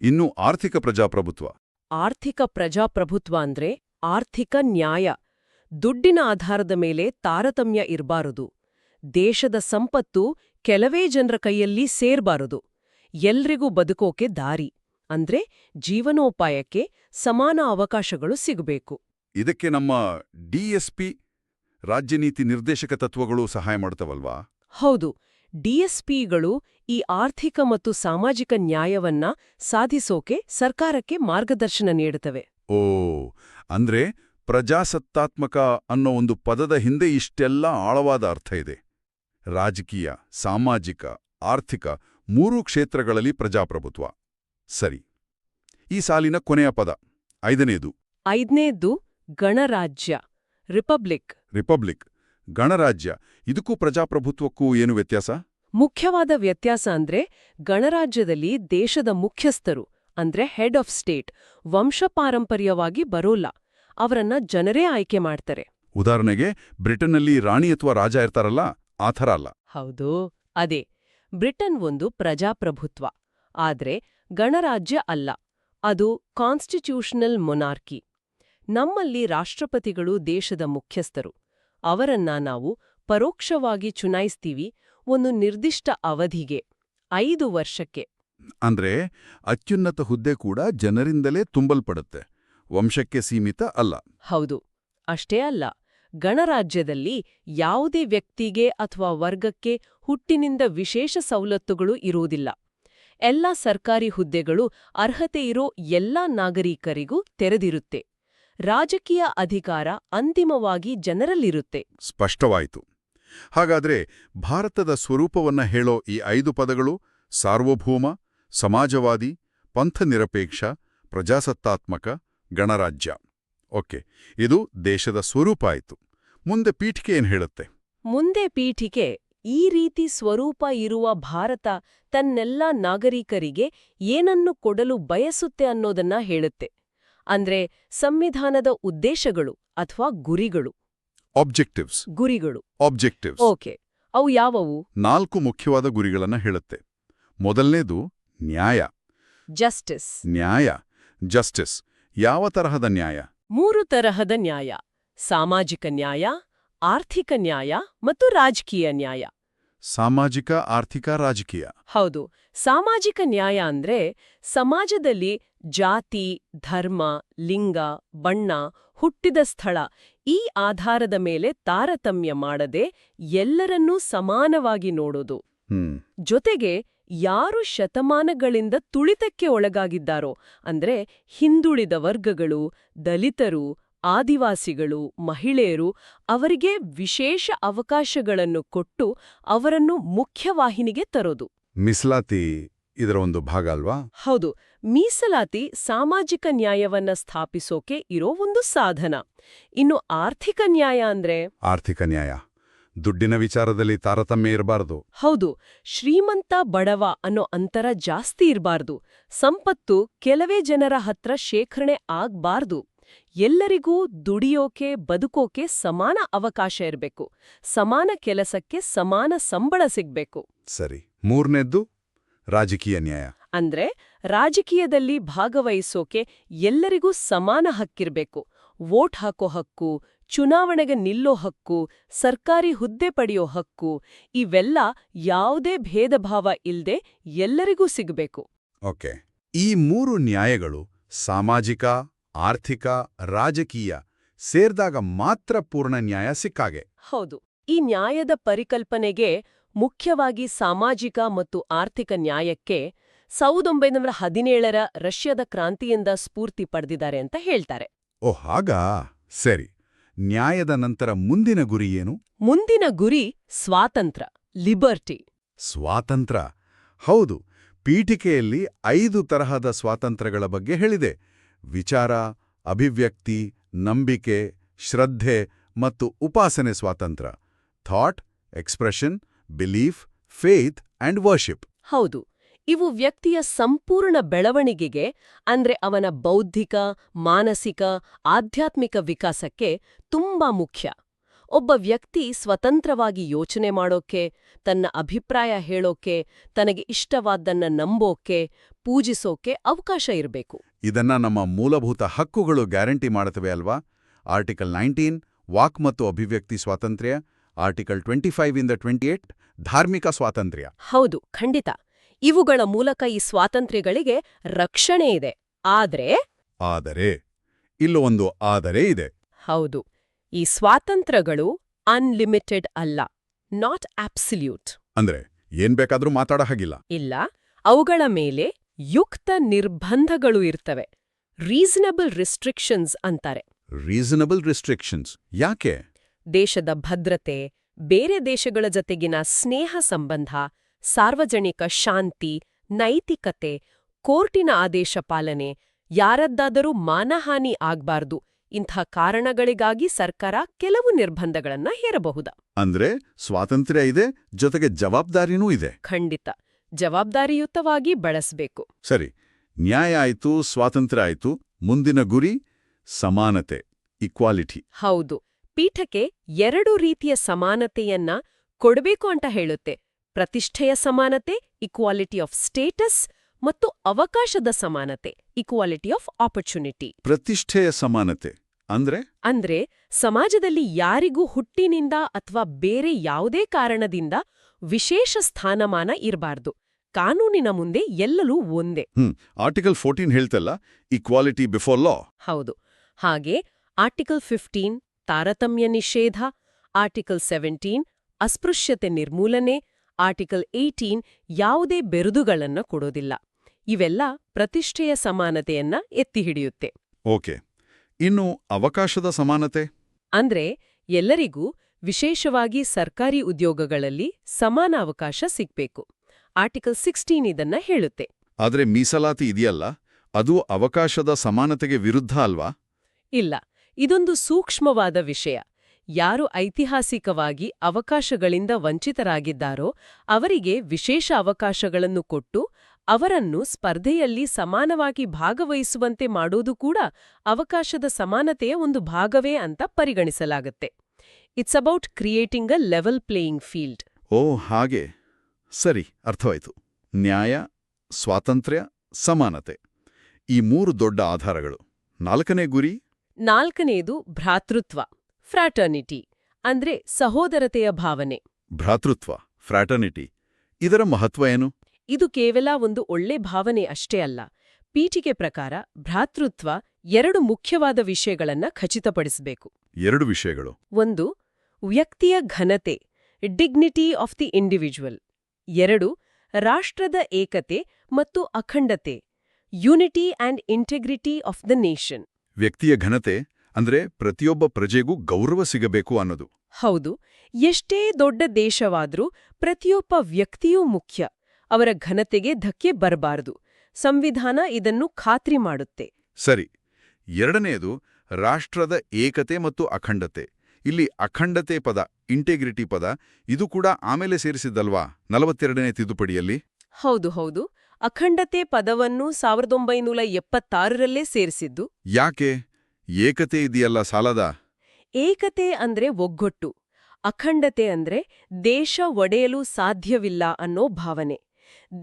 ಇನ್ನು ಆರ್ಥಿಕ ಪ್ರಜಾಪ್ರಭುತ್ವ? ಆರ್ಥಿಕ ಪ್ರಜಾಪ್ರಭುತ್ವ ಅಂದ್ರೆ ಆರ್ಥಿಕ ನ್ಯಾಯ. ದುಡ್ಡಿನ ಆಧಾರದ ಮೇಲೆ ತಾರತಮ್ಯ ಇರಬಾರದು. ದೇಶದ ಸಂಪತ್ತು ಕೆಲವೇ ಜನರ ಕೈಯಲ್ಲಿ ಸೇರ್ಬಾರದು. ಎಲ್ರಿಗೂ ಬದುಕೋಕೆ ದಾರಿ ಅಂದ್ರೆ ಜೀವನೋಪಾಯಕ್ಕೆ ಸಮಾನ ಅವಕಾಶಗಳು ಸಿಗಬೇಕು. ಇದಕ್ಕೆ ನಮ್ಮ ಡಿಎಸ್ಪಿ ರಾಜ್ಯ ನೀತಿ ನಿರ್ದೇಶಕ ತತ್ವಗಳು ಸಹಾಯ ಮಾಡ್ತವಲ್ವಾ? ಹೌದು ಡಿಎಸ್ಪಿಗಳು ಈ ಆರ್ಥಿಕ ಮತ್ತು ಸಾಮಾಜಿಕ ನ್ಯಾಯವನ್ನ ಸಾಧಿಸೋಕೆ ಸರ್ಕಾರಕ್ಕೆ ಮಾರ್ಗದರ್ಶನ ನೀಡುತ್ತವೆ. ಓ ಅಂದ್ರೆ ಪ್ರಜಾಸತ್ತಾತ್ಮಕ ಅನ್ನೋ ಒಂದು ಪದದ ಹಿಂದೆ ಇಷ್ಟೆಲ್ಲ ಆಳವಾದ ಅರ್ಥ ಇದೆ. ರಾಜಕೀಯ ಸಾಮಾಜಿಕ ಆರ್ಥಿಕ ಮೂರೂ ಕ್ಷೇತ್ರಗಳಲ್ಲಿ ಪ್ರಜಾಪ್ರಭುತ್ವ. ಸರಿ. ಈ ಸಾಲಿನ ಕೊನೆಯ ಪದ ಐದನೇದು. ಐದನೇದು ಗಣರಾಜ್ಯ ರಿಪಬ್ಲಿಕ್. ರಿಪಬ್ಲಿಕ್ ಗಣರಾಜ್ಯ. ಇದಕ್ಕೂ ಪ್ರಜಾಪ್ರಭುತ್ವಕ್ಕೂ ಏನು ವ್ಯತ್ಯಾಸ? ಮುಖ್ಯವಾದ ವ್ಯತ್ಯಾಸ ಅಂದ್ರೆ ಗಣರಾಜ್ಯದಲ್ಲಿ ದೇಶದ ಮುಖ್ಯಸ್ಥರು ಅಂದ್ರೆ ಹೆಡ್ ಆಫ್ ಸ್ಟೇಟ್ ವಂಶಪಾರಂಪರ್ಯವಾಗಿ ಬರೋಲ್ಲ. ಅವರನ್ನ ಜನರೇ ಆಯ್ಕೆ ಮಾಡ್ತಾರೆ. ಉದಾಹರಣೆಗೆ ಬ್ರಿಟನ್ನಲ್ಲಿ ರಾಣಿ ಅಥವಾ ರಾಜ ಇರ್ತಾರಲ್ಲ ಆ ಥರ ಅಲ್ಲ. ಹೌದು ಅದೇ. ಬ್ರಿಟನ್ ಒಂದು ಪ್ರಜಾಪ್ರಭುತ್ವ ಆದ್ರೆ ಗಣರಾಜ್ಯ ಅಲ್ಲ. ಅದು ಕಾನ್ಸ್ಟಿಟ್ಯೂಷನಲ್ ಮೊನಾರ್ಕಿ. ನಮ್ಮಲ್ಲಿ ರಾಷ್ಟ್ರಪತಿಗಳು ದೇಶದ ಮುಖ್ಯಸ್ಥರು. ಅವರನ್ನ ನಾವು ಪರೋಕ್ಷವಾಗಿ ಚುನಾಯಿಸ್ತೀವಿ ಒಂದು ನಿರ್ದಿಷ್ಟ ಅವಧಿಗೆ ಐದು ವರ್ಷಕ್ಕೆ. ಅಂದ್ರೆ ಅತ್ಯುನ್ನತ ಹುದ್ದೆ ಕೂಡ ಜನರಿಂದಲೇ ತುಂಬಲ್ಪಡುತ್ತೆ. ವಂಶಕ್ಕೆ ಸೀಮಿತ ಅಲ್ಲ. ಹೌದು ಅಷ್ಟೇ ಅಲ್ಲ. ಗಣರಾಜ್ಯದಲ್ಲಿ ಯಾವುದೇ ವ್ಯಕ್ತಿಗೆ ಅಥವಾ ವರ್ಗಕ್ಕೆ ಹುಟ್ಟಿನಿಂದ ವಿಶೇಷ ಸವಲತ್ತುಗಳು ಇರುವುದಿಲ್ಲ. ಎಲ್ಲ ಸರ್ಕಾರಿ ಹುದ್ದೆಗಳು ಅರ್ಹತೆ ಇರೋ ಎಲ್ಲ ನಾಗರಿಕರಿಗೂ ತೆರೆದಿರುತ್ತೆ. ರಾಜಕೀಯ ಅಧಿಕಾರ ಅಂತಿಮವಾಗಿ ಜನರಲ್ಲಿರುತ್ತೆ. ಸ್ಪಷ್ಟವಾಯಿತು. ಹಾಗಾದ್ರೆ ಭಾರತದ ಸ್ವರೂಪವನ್ನ ಹೇಳೋ ಈ ಐದು ಪದಗಳು ಸಾರ್ವಭೌಮ, ಸಮಾಜವಾದಿ, ಪಂಥನಿರಪೇಕ್ಷ, ಪ್ರಜಾಸತ್ತಾತ್ಮಕ, ಗಣರಾಜ್ಯ. ಓಕೆ ಇದು ದೇಶದ ಸ್ವರೂಪ ಆಯಿತು. ಮುಂದೆ ಪೀಠಿಕೆ ಏನು ಹೇಳುತ್ತೆ? ಮುಂದೆ ಪೀಠಿಕೆ ಈ ರೀತಿ ಸ್ವರೂಪ ಇರುವ ಭಾರತ ತನ್ನೆಲ್ಲ ನಾಗರಿಕರಿಗೆ ಏನನ್ನು ಕೊಡಲು ಬಯಸುತ್ತೆ ಅನ್ನೋದನ್ನ ಹೇಳುತ್ತೆ. ಅಂದ್ರೆ ಸಂವಿಧಾನದ ಉದ್ದೇಶಗಳು ಅಥವಾ ಗುರಿಗಳು. ಆಬ್ಜೆಕ್ಟಿವ್ಸ್ ಗುರಿಗಳು. ಆಬ್ಜೆಕ್ಟಿವ್ಸ್ ಓಕೆ ಅವು ಯಾವವು? ನಾಲ್ಕು ಮುಖ್ಯವಾದ ಗುರಿಗಳನ್ನ ಹೇಳುತ್ತೆ. ಮೊದಲನೇದು ನ್ಯಾಯ. ಜಸ್ಟಿಸ್ ನ್ಯಾಯ. ಜಸ್ಟಿಸ್ ಯಾವ ತರಹದ ನ್ಯಾಯ? ಮೂರು ತರಹದ ನ್ಯಾಯ ಸಾಮಾಜಿಕ ನ್ಯಾಯ ಆರ್ಥಿಕ ನ್ಯಾಯ ಮತ್ತು ರಾಜಕೀಯ ನ್ಯಾಯ. ಸಾಮಾಜಿಕ ಆರ್ಥಿಕ ರಾಜಕೀಯ. ಹೌದು ಸಾಮಾಜಿಕ ನ್ಯಾಯ ಅಂದ್ರೆ ಸಮಾಜದಲ್ಲಿ ಜಾತಿ ಧರ್ಮ ಲಿಂಗ ಬಣ್ಣ ಹುಟ್ಟಿದ ಸ್ಥಳ ಈ ಆಧಾರದ ಮೇಲೆ ತಾರತಮ್ಯ ಮಾಡದೆ ಎಲ್ಲರನ್ನೂ ಸಮಾನವಾಗಿ ನೋಡೋದು. ಜೊತೆಗೆ ಯಾರು ಶತಮಾನಗಳಿಂದ ತುಳಿತಕ್ಕೆ ಒಳಗಾಗಿದ್ದಾರೋ ಅಂದ್ರೆ ಹಿಂದುಳಿದ ವರ್ಗಗಳು ದಲಿತರು ಆದಿವಾಸಿಗಳು ಮಹಿಳೆಯರು ಅವರಿಗೆ ವಿಶೇಷ ಅವಕಾಶಗಳನ್ನು ಕೊಟ್ಟು ಅವರನ್ನು ಮುಖ್ಯವಾಹಿನಿಗೆ ತರೋದು. ಮಿಸಲಾತಿ ಇದರ ಒಂದು ಭಾಗ ಅಲ್ವಾ? ಹೌದು ಮೀಸಲಾತಿ ಸಾಮಾಜಿಕ ನ್ಯಾಯವನ್ನ ಸ್ಥಾಪಿಸೋಕೆ ಇರೋ ಒಂದು ಸಾಧನ. ಇನ್ನು ಆರ್ಥಿಕ ನ್ಯಾಯ ಅಂದ್ರೆ? ಆರ್ಥಿಕ ನ್ಯಾಯ. ದುಡ್ಡಿನ ವಿಚಾರದಲ್ಲಿ ತಾರತಮ್ಯ ಇರಬಾರದು. ಹೌದು ಶ್ರೀಮಂತ ಬಡವ ಅನ್ನೋ ಅಂತರ ಜಾಸ್ತಿ ಇರಬಾರದು. ಸಂಪತ್ತು ಕೆಲವೇ ಜನರ ಹತ್ರ ಶೇಖರಣೆ ಆಗ್ಬಾರ್ದು. ಎಲ್ಲರಿಗೂ ದುಡಿಯೋಕೆ ಬದುಕೋಕೆ ಸಮಾನ ಅವಕಾಶ ಇರಬೇಕು. ಸಮಾನ ಕೆಲಸಕ್ಕೆ ಸಮಾನ ಸಂಬಳ ಸಿಗ್ಬೇಕು. ಸರಿ ಮೂರನೇದ್ದು ರಾಜಕೀಯ ನ್ಯಾಯ. ಅಂದ್ರೆ ರಾಜಕೀಯದಲ್ಲಿ ಭಾಗವಹಿಸೋಕೆ ಎಲ್ಲರಿಗೂ ಸಮಾನ ಹಕ್ಕಿರ್ಬೇಕು. ವೋಟ್ ಹಾಕೋ ಹಕ್ಕು ಚುನಾವಣೆಗೆ ನಿಲ್ಲೋ ಹಕ್ಕು ಸರ್ಕಾರಿ ಹುದ್ದೆ ಪಡೆಯೋ ಹಕ್ಕು ಇವೆಲ್ಲ ಯಾವುದೇ ಭೇದಭಾವ ಇಲ್ಲದೆ ಎಲ್ಲರಿಗೂ ಸಿಗಬೇಕು. ಓಕೆ. ಈ ಮೂರು ನ್ಯಾಯಗಳು ಸಾಮಾಜಿಕ ಆರ್ಥಿಕ ರಾಜಕೀಯ ಸೇರ್ದಾಗ ಮಾತ್ರ ಪೂರ್ಣ ನ್ಯಾಯ ಸಿಕ್ಕಾಗೆ. ಹೌದು. ಈ ನ್ಯಾಯದ ಪರಿಕಲ್ಪನೆಗೆ ಮುಖ್ಯವಾಗಿ ಸಾಮಾಜಿಕ ಮತ್ತು ಆರ್ಥಿಕ ನ್ಯಾಯಕ್ಕೆ ಸಾವಿರದ ಒಂಬೈನೂರ ಹದಿನೇಳರ ರಷ್ಯಾದ ಕ್ರಾಂತಿಯಿಂದ ಸ್ಫೂರ್ತಿ ಪಡೆದಿದ್ದಾರೆ ಅಂತ ಹೇಳ್ತಾರೆ. ಓ ಹಾಗಾ? ಸರಿ. ನ್ಯಾಯದ ನಂತರ ಮುಂದಿನ ಗುರಿ ಏನು? ಮುಂದಿನ ಗುರಿ ಸ್ವಾತಂತ್ರ್ಯ ಲಿಬರ್ಟಿ. ಸ್ವಾತಂತ್ರ್ಯ ಹೌದು ಪೀಠಿಕೆಯಲ್ಲಿ ಐದು ತರಹದ ಸ್ವಾತಂತ್ರ್ಯಗಳ ಬಗ್ಗೆ ಹೇಳಿದೆ. ವಿಚಾರ ಅಭಿವ್ಯಕ್ತಿ ನಂಬಿಕೆ ಶ್ರದ್ಧೆ ಮತ್ತು ಉಪಾಸನೆ ಸ್ವಾತಂತ್ರ್ಯ thought expression belief faith and worship ಹೌದು. ಇವು ವ್ಯಕ್ತಿಯ ಸಂಪೂರ್ಣ ಬೆಳವಣಿಗೆಗೆ ಅಂದ್ರೆ ಅವನ ಬೌದ್ಧಿಕ ಮಾನಸಿಕ ಆಧ್ಯಾತ್ಮಿಕ ವಿಕಾಸಕ್ಕೆ ತುಂಬಾ ಮುಖ್ಯ. ಒಬ್ಬ ವ್ಯಕ್ತಿ ಸ್ವತಂತ್ರವಾಗಿ ಯೋಚನೆ ಮಾಡೋಕೆ ತನ್ನ ಅಭಿಪ್ರಾಯ ಹೇಳೋಕೆ ತನಗೆ ಇಷ್ಟವಾದ್ದನ್ನ ನಂಬೋಕೆ ಪೂಜಿಸೋಕೆ ಅವಕಾಶ ಇರಬೇಕು. ಇದನ್ನ ನಮ್ಮ ಮೂಲಭೂತ ಹಕ್ಕುಗಳು ಗ್ಯಾರಂಟಿ ಮಾಡುತ್ತವೆ ಅಲ್ವಾ? ಆರ್ಟಿಕಲ್ ನೈನ್ಟೀನ್ ವಾಕ್ ಮತ್ತು ಅಭಿವ್ಯಕ್ತಿ ಸ್ವಾತಂತ್ರ್ಯ ಆರ್ಟಿಕಲ್ ಟ್ವೆಂಟಿ ಫೈವ್ ಇಂದ ಟ್ವೆಂಟಿ ಏಟ್ ಧಾರ್ಮಿಕ ಸ್ವಾತಂತ್ರ್ಯ. ಹೌದು ಖಂಡಿತ. ಇವುಗಳ ಮೂಲಕ ಈ ಸ್ವಾತಂತ್ರ್ಯಗಳಿಗೆ ರಕ್ಷಣೆ ಇದೆ. ಆದರೆ ಆದರೆ ಇಲ್ಲೊಂದು ಆದರೆ ಇದೆ. ಹೌದು ಈ ಸ್ವಾತಂತ್ರ್ಯಗಳು ಅನ್ಲಿಮಿಟೆಡ್ ಅಲ್ಲ ನಾಟ್ ಆಬ್ಸಲ್ಯೂಟ್ ಅಂದ್ರೆ ಏನ್ ಬೇಕಾದ್ರೂ ಮಾತಾಡ ಹಾಗಿಲ್ಲ. ಇಲ್ಲ ಅವುಗಳ ಮೇಲೆ ಯುಕ್ತ ನಿರ್ಬಂಧಗಳು ಇರ್ತವೆ. ರೀಸನಬಲ್ ರಿಸ್ಟ್ರಿಕ್ಷನ್ಸ್ ಅಂತಾರೆ. ರೀಸನಬಲ್ ರಿಸ್ಟ್ರಿಕ್ಷನ್ಸ್ ಯಾಕೆ? ದೇಶದ ಭದ್ರತೆ ಬೇರೆ ದೇಶಗಳ ಜತೆಗಿನ ಸ್ನೇಹ ಸಂಬಂಧ ಸಾರ್ವಜನಿಕ ಶಾಂತಿ ನೈತಿಕತೆ ಕೋರ್ಟಿನ ಆದೇಶ ಪಾಲನೆ ಯಾರದ್ದಾದರೂ ಮಾನಹಾನಿ ಆಗ್ಬಾರ್ದು ಇಂಥ ಕಾರಣಗಳಿಗಾಗಿ ಸರ್ಕಾರ ಕೆಲವು ನಿರ್ಬಂಧಗಳನ್ನ ಹೇರಬಹುದ. ಅಂದ್ರೆ ಸ್ವಾತಂತ್ರ್ಯ ಇದೆ ಜೊತೆಗೆ ಜವಾಬ್ದಾರಿನೂ ಇದೆ. ಖಂಡಿತ. ಜವಾಬ್ದಾರಿಯುತವಾಗಿ ಬಳಸಬೇಕು. ಸರಿ ನ್ಯಾಯ ಆಯ್ತು ಸ್ವಾತಂತ್ರ್ಯ ಆಯ್ತು ಮುಂದಿನ ಗುರಿ ಸಮಾನತೆ ಇಕ್ವಾಲಿಟಿ ಹೌದು. ಪೀಠಕ್ಕೆ ಎರಡು ರೀತಿಯ ಸಮಾನತೆಯನ್ನ ಕೊಡಬೇಕು ಅಂತ ಹೇಳುತ್ತೆ. ಪ್ರತಿಷ್ಠೆಯ ಸಮಾನತೆ ಇಕ್ವಾಲಿಟಿ ಆಫ್ ಸ್ಟೇಟಸ್ ಮತ್ತು ಅವಕಾಶದ ಸಮಾನತೆ ಇಕ್ವಾಲಿಟಿ ಆಫ್ ಆಪರ್ಚುನಿಟಿ ಪ್ರತಿಷ್ಠೆಯ ಸಮಾನತೆ ಅಂದ್ರೆ? ಅಂದ್ರೆ ಸಮಾಜದಲ್ಲಿ ಯಾರಿಗೂ ಹುಟ್ಟಿನಿಂದ ಅಥವಾ ಬೇರೆ ಯಾವುದೇ ಕಾರಣದಿಂದ ವಿಶೇಷ ಸ್ಥಾನಮಾನ ಇರಬಾರ್ದು. ಕಾನೂನಿನ ಮುಂದೆ ಎಲ್ಲರೂ ಒಂದೇ. ಆರ್ಟಿಕಲ್ ಫೋರ್ಟೀನ್ ಹೇಳ್ತಲ್ಲ ಇಕ್ವಾಲಿಟಿ ಬಿಫೋರ್ ಲಾ ಹೌದು. ಹಾಗೆ ಆರ್ಟಿಕಲ್ ಫಿಫ್ಟೀನ್ ತಾರತಮ್ಯ ನಿಷೇಧ ಆರ್ಟಿಕಲ್ ಸೆವೆಂಟೀನ್ ಅಸ್ಪೃಶ್ಯತೆ ನಿರ್ಮೂಲನೆ ಆರ್ಟಿಕಲ್ ಏಯ್ಟೀನ್ ಯಾವುದೇ ಬೆರುದುಗಳನ್ನು ಕೊಡೋದಿಲ್ಲ. ಇವೆಲ್ಲ ಪ್ರತಿಷ್ಠೆಯ ಸಮಾನತೆಯನ್ನ ಎತ್ತಿ ಹಿಡಿಯುತ್ತೆ. ಓಕೆ. ಇನ್ನು ಅವಕಾಶದ ಸಮಾನತೆ? ಅಂದ್ರೆ ಎಲ್ಲರಿಗೂ ವಿಶೇಷವಾಗಿ ಸರ್ಕಾರಿ ಉದ್ಯೋಗಗಳಲ್ಲಿ ಸಮಾನ ಅವಕಾಶ ಸಿಗ್ಬೇಕು. ಆರ್ಟಿಕಲ್ ಸಿಕ್ಸ್ಟೀನ್ ಇದನ್ನ ಹೇಳುತ್ತೆ. ಆದ್ರೆ ಮೀಸಲಾತಿ ಇದೆಯಲ್ಲ? ಅದು ಅವಕಾಶದ ಸಮಾನತೆಗೆ ವಿರುದ್ಧ ಅಲ್ವಾ? ಇಲ್ಲ. ಇದೊಂದು ಸೂಕ್ಷ್ಮವಾದ ವಿಷಯ. ಯಾರು ಐತಿಹಾಸಿಕವಾಗಿ ಅವಕಾಶಗಳಿಂದ ವಂಚಿತರಾಗಿದ್ದಾರೋ ಅವರಿಗೆ ವಿಶೇಷ ಅವಕಾಶಗಳನ್ನು ಕೊಟ್ಟು ಅವರನ್ನು ಸ್ಪರ್ಧೆಯಲ್ಲಿ ಸಮಾನವಾಗಿ ಭಾಗವಹಿಸುವಂತೆ ಮಾಡೋದು ಕೂಡ ಅವಕಾಶದ ಸಮಾನತೆಯ ಒಂದು ಭಾಗವೇ ಅಂತ ಪರಿಗಣಿಸಲಾಗುತ್ತೆ. It's about creating a level playing field ಓ ಹಾಗೆ. ಸರಿ ಅರ್ಥವಾಯಿತು. ನ್ಯಾಯ ಸ್ವಾತಂತ್ರ್ಯ ಸಮಾನತೆ. ಈ ಮೂರು ದೊಡ್ಡ ಆಧಾರಗಳು. ನಾಲ್ಕನೇ ಗುರಿ? ನಾಲ್ಕನೆಯದು ಭ್ರಾತೃತ್ವ. ಫ್ರಾಟರ್ನಿಟಿ ಅಂದ್ರೆ ಸಹೋದರತೆಯ ಭಾವನೆ. ಭ್ರಾತೃತ್ವ ಫ್ರಾಟರ್ನಿಟಿ ಇದರ ಮಹತ್ವ ಏನು? ಇದು ಕೇವಲ ಒಂದು ಒಳ್ಳೆ ಭಾವನೆ ಅಷ್ಟೇ ಅಲ್ಲ. ಪೀಠಿಕೆ ಪ್ರಕಾರ ಭ್ರಾತೃತ್ವ ಎರಡು ಮುಖ್ಯವಾದ ವಿಷಯಗಳನ್ನ ಖಚಿತಪಡಿಸಬೇಕು. ಎರಡು ವಿಷಯಗಳು. ಒಂದು ವ್ಯಕ್ತಿಯ ಘನತೆ ಡಿಗ್ನಿಟಿ ಆಫ್ ದಿ ಇಂಡಿವಿಜುವಲ್ ಎರಡು ರಾಷ್ಟ್ರದ ಏಕತೆ ಮತ್ತು ಅಖಂಡತೆ unity and integrity of the nation ವ್ಯಕ್ತಿಯ ಘನತೆ ಅಂದ್ರೆ ಪ್ರತಿಯೊಬ್ಬ ಪ್ರಜೆಗೂ ಗೌರವ ಸಿಗಬೇಕು ಅನ್ನೋದು. ಹೌದು. ಎಷ್ಟೇ ದೊಡ್ಡ ದೇಶವಾದ್ರೂ ಪ್ರತಿಯೊಬ್ಬ ವ್ಯಕ್ತಿಯೂ ಮುಖ್ಯ. ಅವರ ಘನತೆಗೆ ಧಕ್ಕೆ ಬರಬಾರದು. ಸಂವಿಧಾನ ಇದನ್ನು ಖಾತ್ರಿ ಮಾಡುತ್ತೆ. ಸರಿ. ಎರಡನೆಯದು ರಾಷ್ಟ್ರದ ಏಕತೆ ಮತ್ತು ಅಖಂಡತೆ. ಇಲ್ಲಿ ಅಖಂಡತೆ ಪದ ಇಂಟೆಗ್ರಿಟಿ ಪದ ಇದು ಕೂಡ ಆಮೇಲೆ ಸೇರಿಸಿದ್ದಲ್ವಾ? ನಲವತ್ತೆರಡನೇ ತಿದ್ದುಪಡಿಯಲ್ಲಿ? ಹೌದು ಹೌದು. ಅಖಂಡತೆ ಪದವನ್ನು ಸಾವಿರದ ಒಂಬೈನೂರ ಎಪ್ಪತ್ತಾರರಲ್ಲೇ ಸೇರಿಸಿದ್ದು. ಯಾಕೆ? ಏಕತೆ ಇದೆಯಲ್ಲ ಸಾಲದ? ಏಕತೆ ಅಂದ್ರೆ ಒಗ್ಗೊಟ್ಟು ಅಖಂಡತೆ ಅಂದ್ರೆ ದೇಶ ಒಡೆಯಲು ಸಾಧ್ಯವಿಲ್ಲ ಅನ್ನೋ ಭಾವನೆ.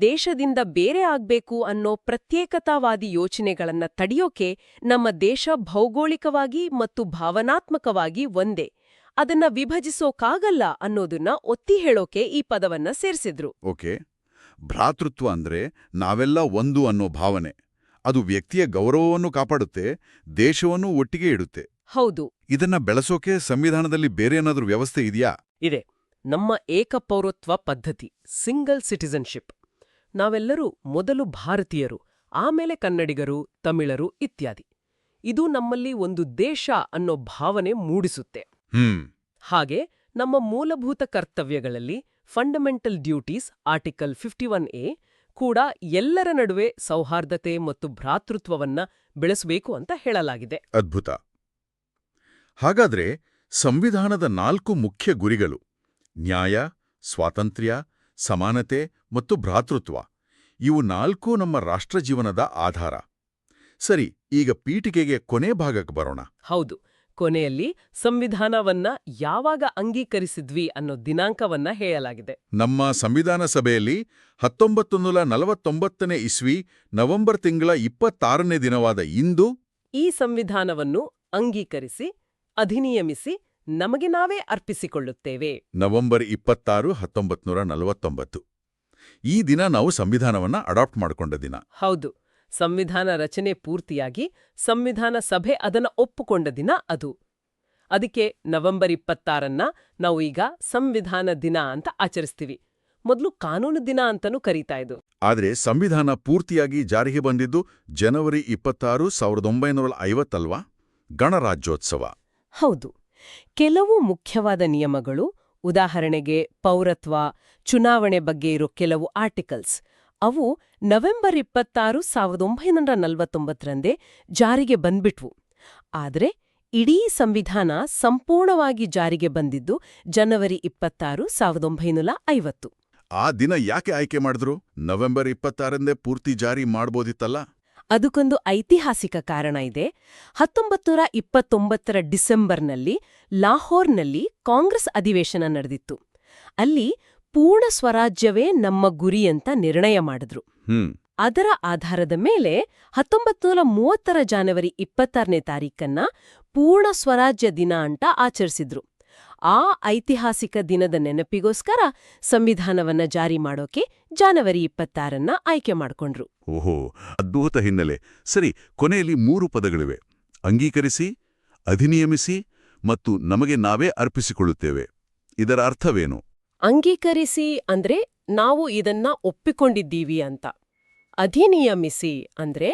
ದೇಶದಿಂದ ಬೇರೆ ಆಗ್ಬೇಕು ಅನ್ನೋ ಪ್ರತ್ಯೇಕತಾವಾದಿ ಯೋಚನೆಗಳನ್ನ ತಡೆಯೋಕೆ ನಮ್ಮ ದೇಶ ಭೌಗೋಳಿಕವಾಗಿ ಮತ್ತು ಭಾವನಾತ್ಮಕವಾಗಿ ಒಂದೇ. ಅದನ್ನ ವಿಭಜಿಸೋಕಾಗಲ್ಲ ಅನ್ನೋದನ್ನ ಒತ್ತಿ ಹೇಳೋಕೆ ಈ ಪದವನ್ನ ಸೇರಿಸಿದ್ರು. ಓಕೆ. ಭ್ರಾತೃತ್ವ ಅಂದ್ರೆ ನಾವೆಲ್ಲ ಒಂದು ಅನ್ನೋ ಭಾವನೆ. ಅದು ವ್ಯಕ್ತಿಯ ಗೌರವವನ್ನು ಕಾಪಾಡುತ್ತೆ ದೇಶವನ್ನು ಒಟ್ಟಿಗೆ ಇಡುತ್ತೆ. ಹೌದು. ಇದನ್ನ ಬೆಳೆಸೋಕೆ ಸಂವಿಧಾನದಲ್ಲಿ ಬೇರೆ ಏನಾದರೂ ವ್ಯವಸ್ಥೆ ಇದೆಯಾ? ಇದೆ. ನಮ್ಮ ಏಕಪೌರತ್ವ ಪದ್ಧತಿ ಸಿಂಗಲ್ ಸಿಟಿಸನ್ಶಿಪ್. ನಾವೆಲ್ಲರೂ ಮೊದಲು ಭಾರತೀಯರು ಆಮೇಲೆ ಕನ್ನಡಿಗರು ತಮಿಳರು ಇತ್ಯಾದಿ. ಇದು ನಮ್ಮಲ್ಲಿ ಒಂದು ದೇಶ ಅನ್ನೋ ಭಾವನೆ ಮೂಡಿಸುತ್ತೆ. ಹಾಗೆ ನಮ್ಮ ಮೂಲಭೂತ ಕರ್ತವ್ಯಗಳಲ್ಲಿ fundamental duties article fifty one A ಕೂಡ ಎಲ್ಲರ ನಡುವೆ ಸೌಹಾರ್ದತೆ ಮತ್ತು ಭ್ರಾತೃತ್ವವನ್ನ ಬೆಳೆಸಬೇಕು ಅಂತ ಹೇಳಲಾಗಿದೆ. ಅದ್ಭುತ. ಹಾಗಾದ್ರೆ ಸಂವಿಧಾನದ ನಾಲ್ಕು ಮುಖ್ಯ ಗುರಿಗಳು ನ್ಯಾಯ ಸ್ವಾತಂತ್ರ್ಯ ಸಮಾನತೆ ಮತ್ತು ಭ್ರಾತೃತ್ವ ಇವು ನಾಲ್ಕೂ ನಮ್ಮ ರಾಷ್ಟ್ರ ಜೀವನದ ಆಧಾರ. ಸರಿ ಈಗ ಪೀಠಿಕೆಗೆ ಕೊನೆ ಭಾಗಕ್ಕೆ ಬರೋಣ. ಹೌದು. ಕೊನೆಯಲ್ಲಿ ಸಂವಿಧಾನವನ್ನ ಯಾವಾಗ ಅಂಗೀಕರಿಸಿದ್ವಿ ಅನ್ನೋ ದಿನಾಂಕವನ್ನ ಹೇಳಲಾಗಿದೆ. ನಮ್ಮ ಸಂವಿಧಾನ ಸಭೆಯಲ್ಲಿ ಹತ್ತೊಂಬತ್ತು ನೂರ ನಲವತ್ತೊಂಬತ್ತನೇ ಇಸ್ವಿ ನವೆಂಬರ್ ತಿಂಗಳ ಇಪ್ಪತ್ತಾರನೇ ದಿನವಾದ ಇಂದು ಈ ಸಂವಿಧಾನವನ್ನು ಅಂಗೀಕರಿಸಿ ಅಧಿನಿಯಮಿಸಿ ನಮಗೆ ನಾವೇ ಅರ್ಪಿಸಿಕೊಳ್ಳುತ್ತೇವೆ. ನವೆಂಬರ್ ಇಪ್ಪತ್ತಾರು ಹತ್ತೊಂಬತ್ತು ನೂರ ನಲವತ್ತೊಂಬತ್ತು ಈ ದಿನ ನಾವು ಸಂವಿಧಾನವನ್ನ ಅಡಾಪ್ಟ್ ಮಾಡಿಕೊಂಡ ದಿನ. ಹೌದು. ಸಂವಿಧಾನ ರಚನೆ ಪೂರ್ತಿಯಾಗಿ ಸಂವಿಧಾನ ಸಭೆ ಅದನ್ನ ಒಪ್ಪಿಕೊಂಡ ದಿನ ಅದು. ಅದಕ್ಕೆ ನವೆಂಬರ್ ಇಪ್ಪತ್ತಾರನ್ನ ನಾವು ಈಗ ಸಂವಿಧಾನ ದಿನ ಅಂತ ಆಚರಿಸ್ತೀವಿ. ಮೊದಲು ಕಾನೂನು ದಿನ ಅಂತನೂ ಕರೀತಾ ಇದ್ದು. ಆದರೆ ಸಂವಿಧಾನ ಪೂರ್ತಿಯಾಗಿ ಜಾರಿಗೆ ಬಂದಿದ್ದು ಜನವರಿ ಇಪ್ಪತ್ತಾರು ಸಾವಿರದ ಒಂಬೈನೂರ ಐವತ್ತಲ್ವಾ? ಗಣರಾಜ್ಯೋತ್ಸವ. ಹೌದು. ಕೆಲವು ಮುಖ್ಯವಾದ ನಿಯಮಗಳು ಉದಾಹರಣೆಗೆ ಪೌರತ್ವ ಚುನಾವಣೆ ಬಗ್ಗೆ ಇರೋ ಕೆಲವು ಆರ್ಟಿಕಲ್ಸ್. ಅವು ನವೆಂಬರ್ ಇಪ್ಪತ್ತಾರು ಸಾವಿರದ ಒಂಬೈನೂರ ನಲವತ್ತೊಂಬತ್ತರಂದೇ ಜಾರಿಗೆ ಬಂದ್ಬಿಟ್ವು. ಆದರೆ ಇಡೀ ಸಂವಿಧಾನ ಸಂಪೂರ್ಣವಾಗಿ ಜಾರಿಗೆ ಬಂದಿದ್ದು ಜನವರಿ ಇಪ್ಪತ್ತಾರು ಸಾವಿರದ ಒಂಬೈನೂರ ಐವತ್ತು. ಆ ದಿನ ಯಾಕೆ ಆಯ್ಕೆ ಮಾಡಿದ್ರು? ನವೆಂಬರ್ ಇಪ್ಪತ್ತಾರಂದೇ ಪೂರ್ತಿ ಜಾರಿ ಮಾಡ್ಬೋದಿತ್ತಲ್ಲ? ಅದಕ್ಕೊಂದು ಐತಿಹಾಸಿಕ ಕಾರಣ ಇದೆ. ಹತ್ತೊಂಬತ್ತುನೂರ ಇಪ್ಪತ್ತೊಂಬತ್ತರ ಡಿಸೆಂಬರ್ನಲ್ಲಿ ಲಾಹೋರ್ನಲ್ಲಿ ಕಾಂಗ್ರೆಸ್ ಅಧಿವೇಶನ ನಡೆದಿತ್ತು. ಅಲ್ಲಿ ಪೂರ್ಣ ಸ್ವರಾಜ್ಯವೇ ನಮ್ಮ ಗುರಿ ಅಂತ ನಿರ್ಣಯ ಮಾಡಿದ್ರು. ಹ್ಮ್. ಅದರ ಆಧಾರದ ಮೇಲೆ ಹತ್ತೊಂಬತ್ತುನೂರ ಮೂವತ್ತರ ಜನವರಿ ಇಪ್ಪತ್ತಾರನೇ ತಾರೀಕನ್ನ ಪೂರ್ಣ ಸ್ವರಾಜ್ಯ ದಿನ ಅಂತ ಆಚರಿಸಿದ್ರು. ಆ ಐತಿಹಾಸಿಕ ದಿನದ ನೆನಪಿಗೋಸ್ಕರ ಸಂವಿಧಾನವನ್ನ ಜಾರಿ ಮಾಡೋಕೆ ಜನವರಿ ಇಪ್ಪತ್ತಾರನ್ನ ಆಯ್ಕೆ ಮಾಡ್ಕೊಂಡ್ರು. ಓಹೋ ಅದ್ಭುತ ಹಿನ್ನೆಲೆ. ಸರಿ ಕೊನೆಯಲ್ಲಿ ಮೂರು ಪದಗಳಿವೆ. ಅಂಗೀಕರಿಸಿ ಅಧಿನಿಯಮಿಸಿ ಮತ್ತು ನಮಗೆ ನಾವೇ ಅರ್ಪಿಸಿಕೊಳ್ಳುತ್ತೇವೆ. ಇದರ ಅರ್ಥವೇನು? ಅಂಗೀಕರಿಸಿ ಅಂದ್ರೆ ನಾವು ಇದನ್ನ ಒಪ್ಪಿಕೊಂಡಿದ್ದೀವಿ ಅಂತ. ಅಧಿನಿಯಮಿಸಿ ಅಂದ್ರೆ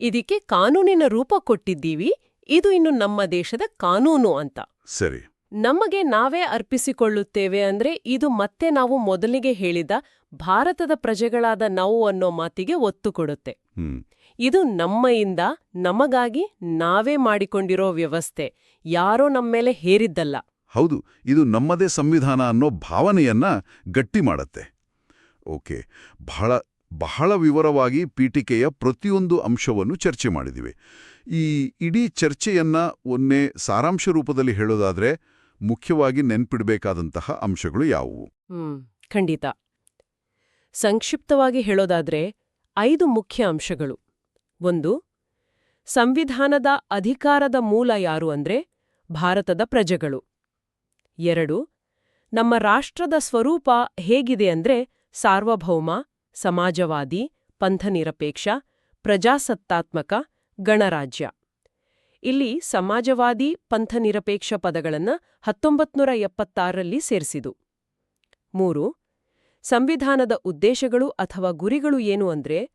ಇದಕ್ಕೆ ಕಾನೂನಿನ ರೂಪ ಕೊಟ್ಟಿದ್ದೀವಿ ಇದು ಇನ್ನು ನಮ್ಮ ದೇಶದ ಕಾನೂನು ಅಂತ. ಸರಿ. ನಮಗೆ ನಾವೇ ಅರ್ಪಿಸಿಕೊಳ್ಳುತ್ತೇವೆ ಅಂದ್ರೆ ಇದು ಮತ್ತೆ ನಾವು ಮೊದಲಿಗೆ ಹೇಳಿದ ಭಾರತದ ಪ್ರಜೆಗಳಾದ ನಾವು ಅನ್ನೋ ಮಾತಿಗೆ ಒತ್ತು ಕೊಡುತ್ತೆ. ಇದು ನಮ್ಮಯಿಂದ ನಮಗಾಗಿ ನಾವೇ ಮಾಡಿಕೊಂಡಿರೋ ವ್ಯವಸ್ಥೆ ಯಾರೋ ನಮ್ಮೇಲೆ ಹೇರಿದ್ದಲ್ಲ. ಹೌದು, ಇದು ನಮ್ಮದೇ ಸಂವಿಧಾನ ಅನ್ನೋ ಭಾವನೆಯನ್ನ ಗಟ್ಟಿ ಮಾಡತ್ತೆ. ಓಕೆ, ಬಹಳ ಬಹಳ ವಿವರವಾಗಿ ಪೀಠಿಕೆಯ ಪ್ರತಿಯೊಂದು ಅಂಶವನ್ನು ಚರ್ಚೆ ಮಾಡಿದಿವೆ. ಈ ಇಡೀ ಚರ್ಚೆಯನ್ನ ಒಂದೇ ಸಾರಾಂಶ ರೂಪದಲ್ಲಿ ಹೇಳೋದಾದ್ರೆ ಮುಖ್ಯವಾಗಿ ನೆನ್ಪಿಡಬೇಕಾದಂತಹ ಅಂಶಗಳು ಯಾವುವು? ಖಂಡಿತ. ಸಂಕ್ಷಿಪ್ತವಾಗಿ ಹೇಳೋದಾದ್ರೆ ಐದು ಮುಖ್ಯ ಅಂಶಗಳು. ಒಂದು, ಸಂವಿಧಾನದ ಅಧಿಕಾರದ ಮೂಲ ಯಾರು ಅಂದ್ರೆ ಭಾರತದ ಪ್ರಜೆಗಳು. ಎರಡು, ನಮ್ಮ ರಾಷ್ಟ್ರದ ಸ್ವರೂಪ ಹೇಗಿದೆ ಅಂದ್ರೆ ಸಾರ್ವಭೌಮ, ಸಮಾಜವಾದಿ, ಪಂಥನಿರಪೇಕ್ಷ, ಪ್ರಜಾಸತ್ತಾತ್ಮಕ, ಗಣರಾಜ್ಯ. ಇಲ್ಲಿ ಸಮಾಜವಾದಿ, ಪಂಥನಿರಪೇಕ್ಷ ಪದಗಳನ್ನ ಹತ್ತೊಂಬತ್ನೂರ ಎಪ್ಪತ್ತಾರರಲ್ಲಿ ಸೇರಿಸಿದು ಮೂರು, ಸಂವಿಧಾನದ ಉದ್ದೇಶಗಳು ಅಥವಾ ಗುರಿಗಳು ಏನು ಅಂದ್ರೆ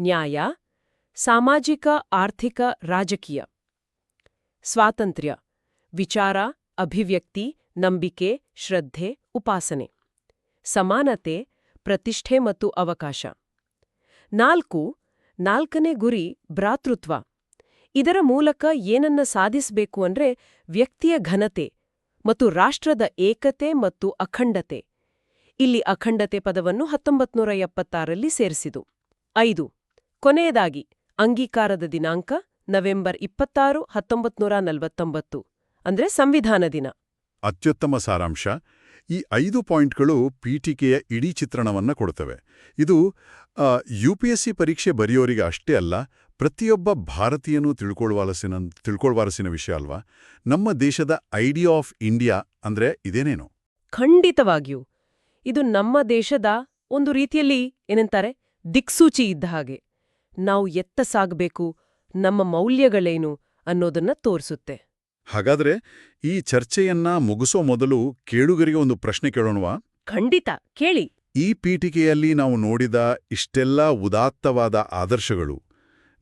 ನ್ಯಾಯ, ಸಾಮಾಜಿಕ, ಆರ್ಥಿಕ, ರಾಜಕೀಯ. ಸ್ವಾತಂತ್ರ್ಯ, ವಿಚಾರ, ಅಭಿವ್ಯಕ್ತಿ ನಂಬಿಕೆ, ಶ್ರದ್ಧೆ, ಉಪಾಸನೆ. ಸಮಾನತೆ, ಪ್ರತಿಷ್ಠೆ ಮತ್ತು ಅವಕಾಶ. ನಾಲ್ಕು, ನಾಲ್ಕನೇ ಗುರಿ ಭ್ರಾತೃತ್ವ. ಇದರ ಮೂಲಕ ಏನನ್ನ ಸಾಧಿಸಬೇಕು ಅಂದ್ರೆ ವ್ಯಕ್ತಿಯ ಘನತೆ ಮತ್ತು ರಾಷ್ಟ್ರದ ಏಕತೆ ಮತ್ತು ಅಖಂಡತೆ. ಇಲ್ಲಿ ಅಖಂಡತೆ ಪದವನ್ನು ಹತ್ತೊಂಬತ್ನೂರ ಎಪ್ಪತ್ತಾರಲ್ಲಿ ಸೇರಿಸಿದು. ಐದು, ಕೊನೆಯದಾಗಿ, ಅಂಗೀಕಾರದ ದಿನಾಂಕ ನವೆಂಬರ್ ಇಪ್ಪತ್ತಾರು, ಹತ್ತೊಂಬತ್ನೂರ ನಲವತ್ತೊಂಬತ್ತು, ಅಂದ್ರೆ ಸಂವಿಧಾನ ದಿನ. ಅತ್ಯುತ್ತಮ ಸಾರಾಂಶ. ಈ ಐದು ಪಾಯಿಂಟ್ಗಳು ಪೀಠಿಕೆಯ ಇಡೀ ಚಿತ್ರಣವನ್ನ ಕೊಡ್ತವೆ. ಇದು ಯುಪಿಎಸ್ಸಿ ಪರೀಕ್ಷೆ ಬರೆಯೋರಿಗೆ ಅಷ್ಟೇ ಅಲ್ಲ, ಪ್ರತಿಯೊಬ್ಬ ಭಾರತೀಯನೂ ತಿಳ್ಕೊಳ್ವಾಲಸಿನ ತಿಳ್ಕೊಳ್ವಾರಸಿನ ವಿಷಯ ಅಲ್ವಾ? ನಮ್ಮ ದೇಶದ ಐಡಿಯಾ ಆಫ್ ಇಂಡಿಯಾ ಅಂದ್ರೆ ಇದೇನೇನು? ಖಂಡಿತವಾಗಿಯೂ. ಇದು ನಮ್ಮ ದೇಶದ ಒಂದು ರೀತಿಯಲ್ಲಿ ಏನಂತಾರೆ, ದಿಕ್ಸೂಚಿ ಇದ್ದ ಹಾಗೆ. ನಾವು ಎತ್ತ ಸಾಗಬೇಕು, ನಮ್ಮ ಮೌಲ್ಯಗಳೇನು ಅನ್ನೋದನ್ನ ತೋರಿಸುತ್ತೆ. ಹಾಗಾದ್ರೆ ಈ ಚರ್ಚೆಯನ್ನ ಮುಗಿಸೋ ಮೊದಲು ಕೇಳುಗರಿಗೆ ಒಂದು ಪ್ರಶ್ನೆ ಕೇಳೋಣವಾ? ಖಂಡಿತ ಕೇಳಿ. ಈ ಪೀಠಿಕೆಯಲ್ಲಿ ನಾವು ನೋಡಿದ ಇಷ್ಟೆಲ್ಲ ಉದಾತ್ತವಾದ ಆದರ್ಶಗಳು.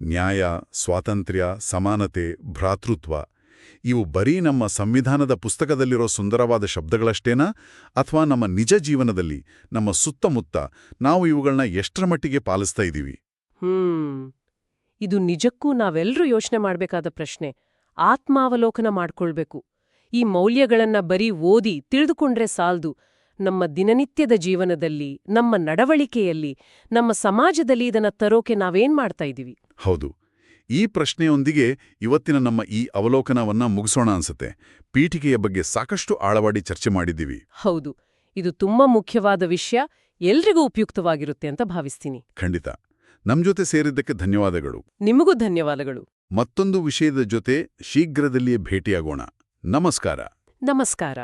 ನ್ಯಾಯ ಸ್ವಾತಂತ್ರ್ಯ ಸಮಾನತೆ ಭ್ರಾತೃತ್ವ ಇವು ಬರೀ ನಮ್ಮ ಸಂವಿಧಾನದ ಪುಸ್ತಕದಲ್ಲಿರೋ ಸುಂದರವಾದ ಶಬ್ದಗಳಷ್ಟೇನಾ? ಅಥವಾ ನಮ್ಮ ನಿಜ ಜೀವನದಲ್ಲಿ ನಮ್ಮ ಸುತ್ತಮುತ್ತ ನಾವು ಇವುಗಳನ್ನ ಎಷ್ಟರ ಮಟ್ಟಿಗೆ ಪಾಲಿಸ್ತಾ ಇದ್ದೀವಿ ಹ್ಮ್. ಇದು ನಿಜಕ್ಕೂ ನಾವೆಲ್ಲರೂ ಯೋಚನೆ ಮಾಡಬೇಕಾದ ಪ್ರಶ್ನೆ. ಆತ್ಮಾವಲೋಕನ ಮಾಡ್ಕೊಳ್ಬೇಕು. ಈ ಮೌಲ್ಯಗಳನ್ನ ಬರೀ ಓದಿ ತಿಳಿದುಕೊಂಡ್ರೆ ಸಾಲ್ದು. ನಮ್ಮ ದಿನನಿತ್ಯದ ಜೀವನದಲ್ಲಿ ನಮ್ಮ ನಡವಳಿಕೆಯಲ್ಲಿ ನಮ್ಮ ಸಮಾಜದಲ್ಲಿ ಇದನ್ನ ತರೋಕೆ ನಾವೇನ್ ಮಾಡ್ತಾ ಇದ್ದೀವಿ? ಹೌದು. ಈ ಪ್ರಶ್ನೆಯೊಂದಿಗೆ ಇವತ್ತಿನ ನಮ್ಮ ಈ ಅವಲೋಕನವನ್ನ ಮುಗಿಸೋಣ ಅನ್ಸುತ್ತೆ. ಪೀಠಿಕೆಯ ಬಗ್ಗೆ ಸಾಕಷ್ಟು ಆಳವಾಡಿ ಚರ್ಚೆ ಮಾಡಿದ್ದೀವಿ. ಹೌದು. ಇದು ತುಂಬಾ ಮುಖ್ಯವಾದ ವಿಷಯ. ಎಲ್ರಿಗೂ ಉಪಯುಕ್ತವಾಗಿರುತ್ತೆ ಅಂತ ಭಾವಿಸ್ತೀನಿ. ಖಂಡಿತ. ನಮ್ ಜೊತೆ ಸೇರಿದ್ದಕ್ಕೆ ಧನ್ಯವಾದಗಳು. ನಿಮಗೂ ಧನ್ಯವಾದಗಳು. ಮತ್ತೊಂದು ವಿಷಯದ ಜೊತೆ ಶೀಘ್ರದಲ್ಲಿಯೇ ಭೇಟಿಯಾಗೋಣ. ನಮಸ್ಕಾರ. ನಮಸ್ಕಾರ.